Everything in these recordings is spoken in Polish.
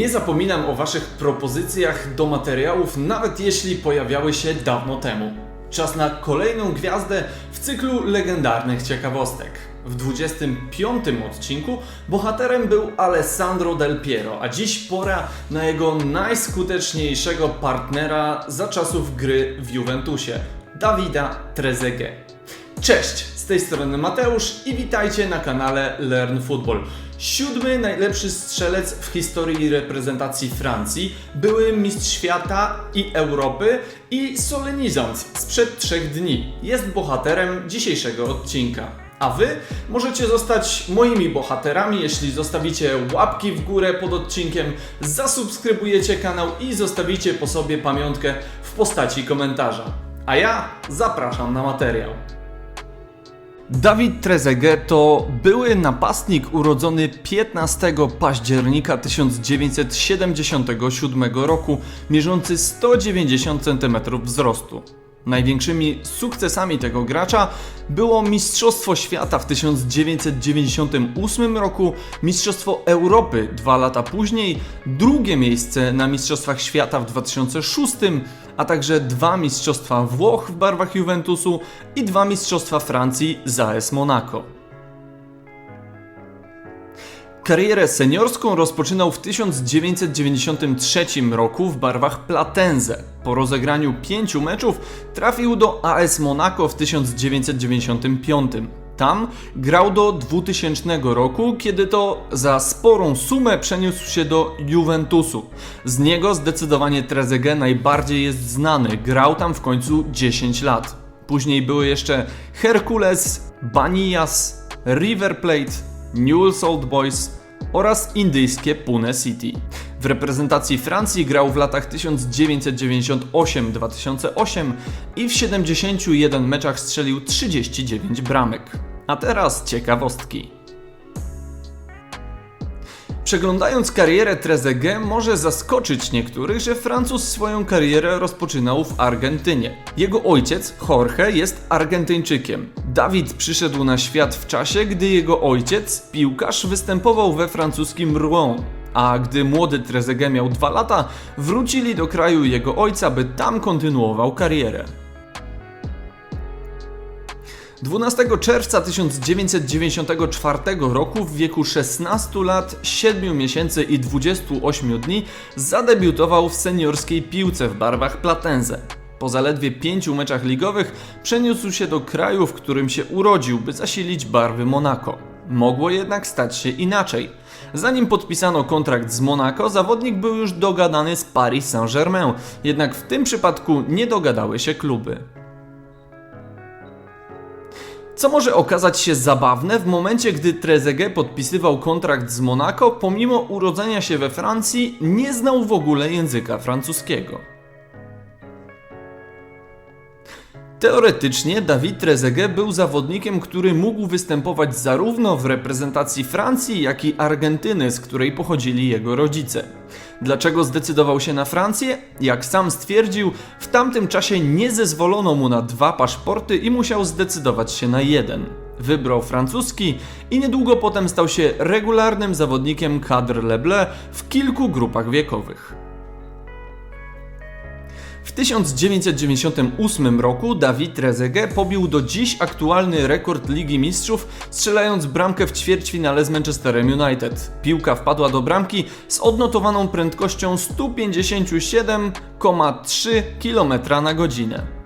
Nie zapominam o Waszych propozycjach do materiałów, nawet jeśli pojawiały się dawno temu. Czas na kolejną gwiazdę w cyklu legendarnych ciekawostek. W 25 odcinku bohaterem był Alessandro Del Piero, a dziś pora na jego najskuteczniejszego partnera za czasów gry w Juventusie, Davida Trezeguet. Cześć, z tej strony Mateusz i witajcie na kanale Learn Football. Siódmy najlepszy strzelec w historii reprezentacji Francji, były mistrz świata i Europy i solenizant sprzed trzech dni. Jest bohaterem dzisiejszego odcinka. A wy możecie zostać moimi bohaterami, jeśli zostawicie łapki w górę pod odcinkiem, zasubskrybujecie kanał i zostawicie po sobie pamiątkę w postaci komentarza. A ja zapraszam na materiał. Dawid Trezeguet to były napastnik urodzony 15 października 1977 roku, mierzący 190 cm wzrostu. Największymi sukcesami tego gracza było Mistrzostwo Świata w 1998 roku, Mistrzostwo Europy dwa lata później, drugie miejsce na Mistrzostwach Świata w 2006, a także dwa Mistrzostwa Włoch w barwach Juventusu i dwa Mistrzostwa Francji z AS Monaco. Karierę seniorską rozpoczynał w 1993 roku w barwach Platense. Po rozegraniu pięciu meczów trafił do AS Monaco w 1995. Tam grał do 2000 roku, kiedy to za sporą sumę przeniósł się do Juventusu. Z niego zdecydowanie Trezeguet najbardziej jest znany. Grał tam w końcu 10 lat. Później były jeszcze Hercules, Baniyas, River Plate, Newell's Old Boys oraz indyjskie Pune City. W reprezentacji Francji grał w latach 1998-2008 i w 71 meczach strzelił 39 bramek. A teraz ciekawostki. Przeglądając karierę Trezeguet może zaskoczyć niektórych, że Francuz swoją karierę rozpoczynał w Argentynie. Jego ojciec, Jorge, jest Argentyńczykiem. Dawid przyszedł na świat w czasie, gdy jego ojciec, piłkarz, występował we francuskim Rouen. A gdy młody Trezeguet miał dwa lata, wrócili do kraju jego ojca, by tam kontynuował karierę. 12 czerwca 1994 roku w wieku 16 lat, 7 miesięcy i 28 dni zadebiutował w seniorskiej piłce w barwach Platense. Po zaledwie pięciu meczach ligowych przeniósł się do kraju, w którym się urodził, by zasilić barwy Monaco. Mogło jednak stać się inaczej. Zanim podpisano kontrakt z Monaco, zawodnik był już dogadany z Paris Saint-Germain, jednak w tym przypadku nie dogadały się kluby. Co może okazać się zabawne w momencie, gdy Trezeguet podpisywał kontrakt z Monaco, pomimo urodzenia się we Francji, nie znał w ogóle języka francuskiego. Teoretycznie David Trezeguet był zawodnikiem, który mógł występować zarówno w reprezentacji Francji, jak i Argentyny, z której pochodzili jego rodzice. Dlaczego zdecydował się na Francję? Jak sam stwierdził, w tamtym czasie nie zezwolono mu na dwa paszporty i musiał zdecydować się na jeden. Wybrał francuski i niedługo potem stał się regularnym zawodnikiem kadr Leble w kilku grupach wiekowych. W 1998 roku David Trezeguet pobił do dziś aktualny rekord Ligi Mistrzów, strzelając bramkę w ćwierćfinale z Manchesterem United. Piłka wpadła do bramki z odnotowaną prędkością 157,3 km na godzinę.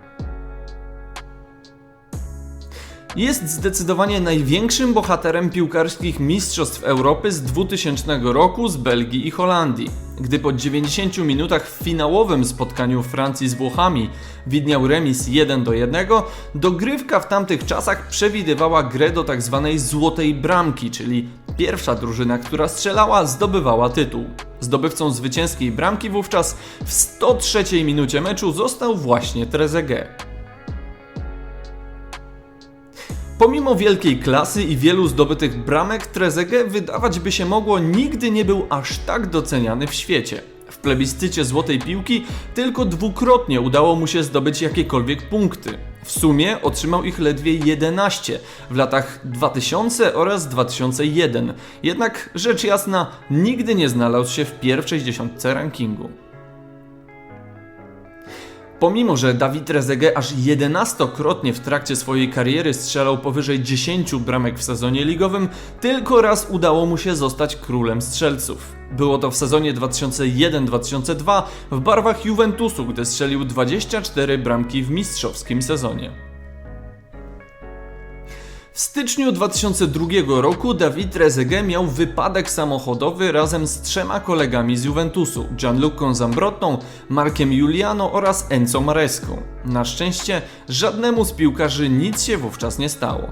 Jest zdecydowanie największym bohaterem piłkarskich Mistrzostw Europy z 2000 roku z Belgii i Holandii. Gdy po 90 minutach w finałowym spotkaniu Francji z Włochami widniał remis 1 do 1, dogrywka w tamtych czasach przewidywała grę do tzw. Tak złotej bramki, czyli pierwsza drużyna, która strzelała, zdobywała tytuł. Zdobywcą zwycięskiej bramki wówczas w 103 minucie meczu został właśnie Trezeguet. Pomimo wielkiej klasy i wielu zdobytych bramek, Trezeguet wydawać by się mogło nigdy nie był aż tak doceniany w świecie. W plebiscycie złotej piłki tylko dwukrotnie udało mu się zdobyć jakiekolwiek punkty. W sumie otrzymał ich ledwie 11 w latach 2000 oraz 2001. Jednak rzecz jasna, nigdy nie znalazł się w pierwszej dziesiątce rankingu. Pomimo, że Dawid Trezeguet aż 11-krotnie w trakcie swojej kariery strzelał powyżej 10 bramek w sezonie ligowym, tylko raz udało mu się zostać królem strzelców. Było to w sezonie 2001-2002 w barwach Juventusu, gdy strzelił 24 bramki w mistrzowskim sezonie. W styczniu 2002 roku David Trezeguet miał wypadek samochodowy razem z trzema kolegami z Juventusu, Gianlucą Zambrottą, Markiem Juliano oraz Enzo Mareską. Na szczęście żadnemu z piłkarzy nic się wówczas nie stało.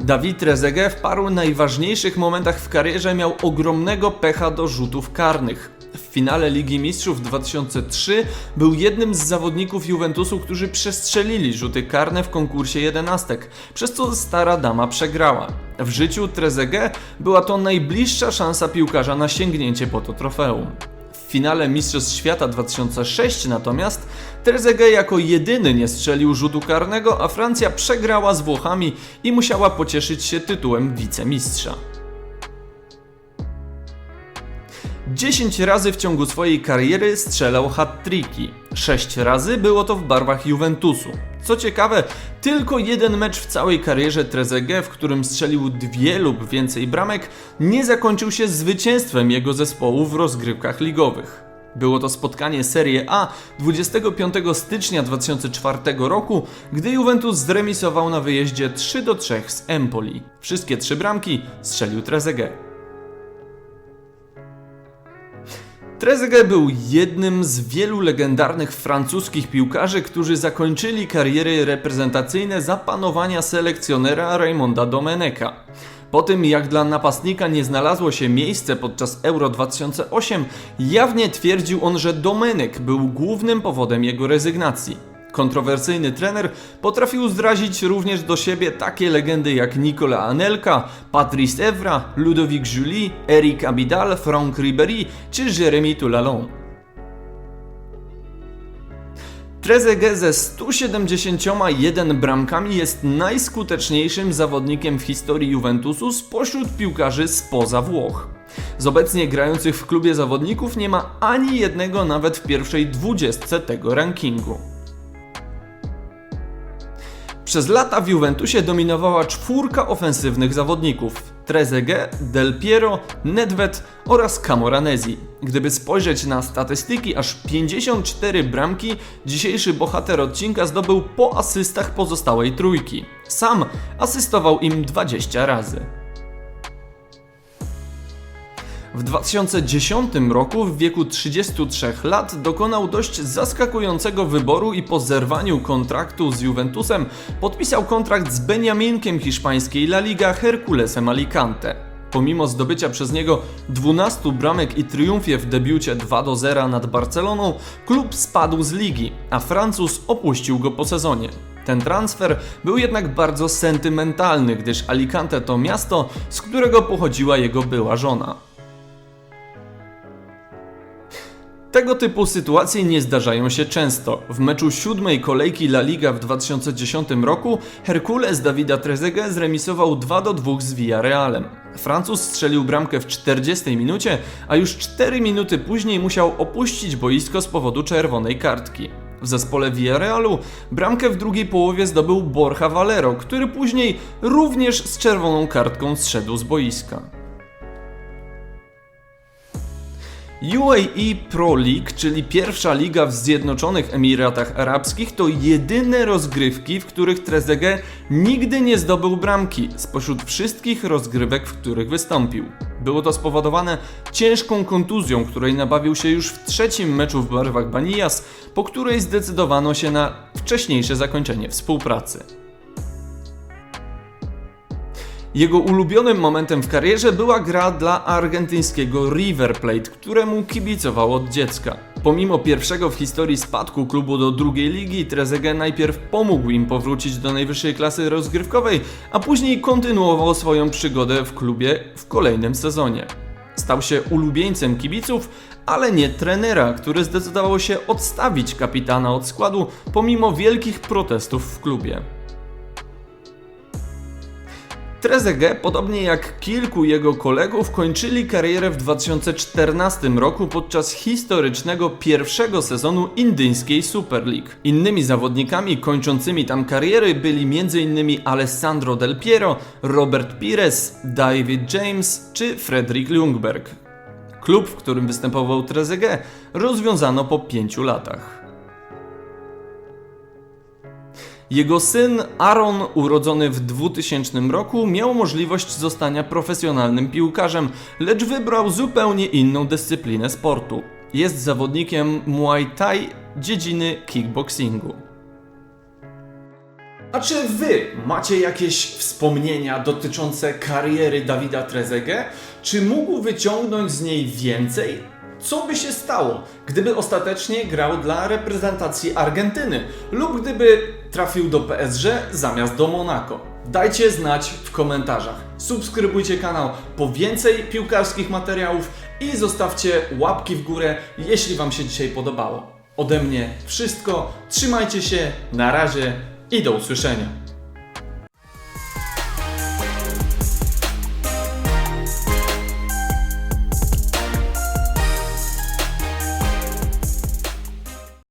Dawid Trezeguet w paru najważniejszych momentach w karierze miał ogromnego pecha do rzutów karnych. W finale Ligi Mistrzów 2003 był jednym z zawodników Juventusu, którzy przestrzelili rzuty karne w konkursie jedenastek, przez co stara dama przegrała. W życiu Trezeguet była to najbliższa szansa piłkarza na sięgnięcie po to trofeum. W finale Mistrzostw Świata 2006 natomiast Trezeguet jako jedyny nie strzelił rzutu karnego, a Francja przegrała z Włochami i musiała pocieszyć się tytułem wicemistrza. 10 razy w ciągu swojej kariery strzelał hat-tricki. 6 razy było to w barwach Juventusu. Co ciekawe, tylko jeden mecz w całej karierze Trezeguet, w którym strzelił dwie lub więcej bramek, nie zakończył się zwycięstwem jego zespołu w rozgrywkach ligowych. Było to spotkanie Serie A 25 stycznia 2004 roku, gdy Juventus zremisował na wyjeździe 3 do 3 z Empoli. Wszystkie trzy bramki strzelił Trezeguet. Trezeguet był jednym z wielu legendarnych francuskich piłkarzy, którzy zakończyli kariery reprezentacyjne za panowania selekcjonera Raymonda Domeneca. Po tym jak dla napastnika nie znalazło się miejsce podczas Euro 2008, jawnie twierdził on, że Domenek był głównym powodem jego rezygnacji. Kontrowersyjny trener potrafił zdrazić również do siebie takie legendy jak Nicolas Anelka, Patrice Evra, Ludovic Julie, Eric Abidal, Franck Ribéry czy Jérémy Toulalon. Trezeguet ze 171 bramkami jest najskuteczniejszym zawodnikiem w historii Juventusu spośród piłkarzy spoza Włoch. Z obecnie grających w klubie zawodników nie ma ani jednego nawet w pierwszej dwudziestce tego rankingu. Przez lata w Juventusie dominowała czwórka ofensywnych zawodników: Trezeguet, Del Piero, Nedved oraz Camoranesi. Gdyby spojrzeć na statystyki, aż 54 bramki dzisiejszy bohater odcinka zdobył po asystach pozostałej trójki. Sam asystował im 20 razy. W 2010 roku w wieku 33 lat dokonał dość zaskakującego wyboru i po zerwaniu kontraktu z Juventusem podpisał kontrakt z Beniaminkiem hiszpańskiej La Liga Herculesem Alicante. Pomimo zdobycia przez niego 12 bramek i triumfie w debiucie 2 do 0 nad Barceloną, klub spadł z ligi, a Francuz opuścił go po sezonie. Ten transfer był jednak bardzo sentymentalny, gdyż Alicante to miasto, z którego pochodziła jego była żona. Tego typu sytuacje nie zdarzają się często. W meczu siódmej kolejki La Liga w 2010 roku Hercules Davida Trezeguet zremisował 2 do 2 z Villarrealem. Francuz strzelił bramkę w 40 minucie, a już 4 minuty później musiał opuścić boisko z powodu czerwonej kartki. W zespole Villarrealu bramkę w drugiej połowie zdobył Borja Valero, który później również z czerwoną kartką zszedł z boiska. UAE Pro League, czyli pierwsza liga w Zjednoczonych Emiratach Arabskich, to jedyne rozgrywki, w których Trezeguet nigdy nie zdobył bramki spośród wszystkich rozgrywek, w których wystąpił. Było to spowodowane ciężką kontuzją, której nabawił się już w trzecim meczu w barwach Banijas, po której zdecydowano się na wcześniejsze zakończenie współpracy. Jego ulubionym momentem w karierze była gra dla argentyńskiego River Plate, któremu kibicował od dziecka. Pomimo pierwszego w historii spadku klubu do drugiej ligi, Trezeguet najpierw pomógł im powrócić do najwyższej klasy rozgrywkowej, a później kontynuował swoją przygodę w klubie w kolejnym sezonie. Stał się ulubieńcem kibiców, ale nie trenera, który zdecydował się odstawić kapitana od składu pomimo wielkich protestów w klubie. Trezeguet, podobnie jak kilku jego kolegów, kończyli karierę w 2014 roku podczas historycznego pierwszego sezonu indyjskiej Super League. Innymi zawodnikami kończącymi tam kariery byli m.in. Alessandro Del Piero, Robert Pires, David James czy Fredrik Ljungberg. Klub, w którym występował Trezeguet, rozwiązano po pięciu latach. Jego syn Aaron, urodzony w 2000 roku, miał możliwość zostania profesjonalnym piłkarzem, lecz wybrał zupełnie inną dyscyplinę sportu. Jest zawodnikiem Muay Thai dziedziny kickboxingu. A czy wy macie jakieś wspomnienia dotyczące kariery Dawida Trezeguet? Czy mógł wyciągnąć z niej więcej? Co by się stało, gdyby ostatecznie grał dla reprezentacji Argentyny lub gdyby trafił do PSG zamiast do Monaco? Dajcie znać w komentarzach. Subskrybujcie kanał po więcej piłkarskich materiałów i zostawcie łapki w górę, jeśli Wam się dzisiaj podobało. Ode mnie wszystko. Trzymajcie się, na razie i do usłyszenia.